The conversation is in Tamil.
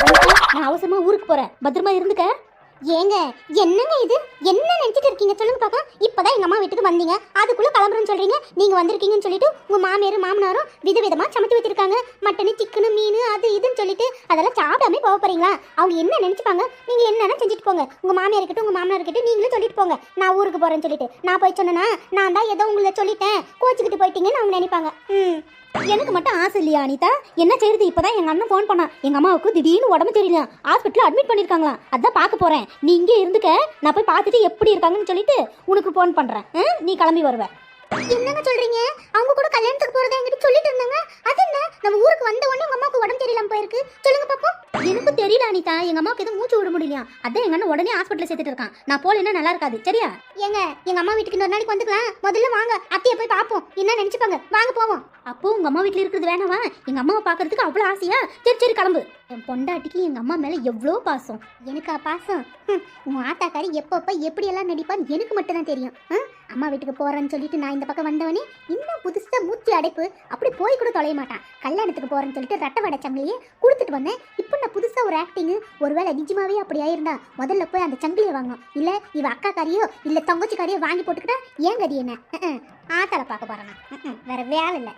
நான் அவசரமா ஊருக்கு போறேன். பத்திரமா இருந்துக்க. ஏங்க என்னங்க இது? என்ன நினைச்சிட்டு இருக்கீங்க? சொல்லுங்க பாக்கலாம் இப்பதான் எங்க அம்மா வீட்டுக்கு வந்தீங்க. அதுக்குள்ள கிளம்புறேன்னு சொல்றீங்க. நீங்க வந்திருக்கீங்கன்னு சொல்லிட்டு உங்க மாமியாரும் மாமனாரும் விதவிதமா சமைச்சு வச்சிருக்காங்க. மட்டனு சிக்கனு மீன் அது இதுன்னு சொல்லிட்டு அதெல்லாம் சாப்பிடாம போக போறீங்களா? அவங்க என்ன நினைச்சுப்பாங்க? நீங்க என்னன்னா செஞ்சுட்டு போங்க. உங்க மாமியார் இருக்கட்டும் உங்க மாமனார் இருக்கட்டும் நீங்களும் சொல்லிட்டு போங்க. நான் ஊருக்கு போறேன்னு சொல்லிட்டு. நான் போய் சொன்னேன்னா நான் தான் ஏதோ உங்களை சொல்லிட்டேன். கோச்சுக்கிட்டு போயிட்டீங்கன்னு அவங்க நினைப்பாங்க. ம். எனக்கு மட்டும் ஆசை இல்லையா அனிதா? என்ன செய்யுது இப்பதான் எங்க அண்ணன் ஃபோன் பண்ணான். எங்க அம்மாவுக்கு திடீர்னு உடம்பு தெரியல ஹாஸ்பிட்டல் அட்மிட் பண்ணிருக்காங்களாம். அதான் பார்க்க போறேன். நீ இங்கே இருந்துக்க. நான் போய் பார்த்துட்டு எப்படி இருக்காங்கன்னு சொல்லிட்டு உனக்கு ஃபோன் பண்றேன். நீ கிளம்பி வருவ. என்னங்க சொல்றீங்க? அவங்க கூட கல்யாணத்துக்கு போறதா என்கிட்ட சொல்லிட்டு எனக்கும் தெரியல அனிதா. எங்க அம்மாவுக்கு எதுவும் மூச்சு விட முடியலையா? அதான் எங்க அண்ணன் உடனே ஹாஸ்பிட்டல் சேர்த்துட்டு இருக்கான். நான் போலேன்னா நல்லா இருக்காது. சரியா? ஏங்க எங்க அம்மா வீட்டுக்கு இன்னொரு நாளைக்கு வந்துக்கலாம். முதல்ல வாங்க. அத்தையை போய் பார்ப்போம். என்ன நினைச்சுப்பாங்க? வாங்க போவோம். அப்போ உங்க அம்மா வீட்ல இருக்கிறது வேணாவா? எங்க அம்மாவை பார்க்கறதுக்கு அவ்வளவு ஆசையா? சரி சரி கிளம்பு. என் பொண்டாட்டிக்கு எங்க அம்மா மேல எவ்வளோ பாசம். எனக்கா பாசம்? உன் ஆத்தாக்காரி எப்பப்ப எப்படி எல்லாம் நடிப்பான்னு எனக்கு மட்டும் தான் தெரியும்? அம்மா வீட்டுக்கு போறேன்னு சொல்லிட்டு நான் இந்த பக்கம் வந்தவனே இன்னும் புதுசா மூச்சு அடைப்பு. அப்படி போய் கூட தொலைய மாட்டான். கல்யாணத்துக்கு போறேன்னு சொல்லிட்டு ரட்டை வடை சங்கிலியே கொடுத்துட்டு வந்தேன். இப்போ நான் புதுசா ஒரு ஆக்டிங்கு ஒருவேளை நிஜமாவே அப்படி ஆயிருந்தா முதல்ல போய் அந்த சங்கிலியை வாங்கும் இல்லை இவ அக்காக்காரியோ தங்கச்சி தங்கச்சிக்காரியோ வாங்கி போட்டுக்கிட்டா ஏன் கதி என்ன? ஆத்தால பார்க்க போறேன் வேற வேலை இல்லை.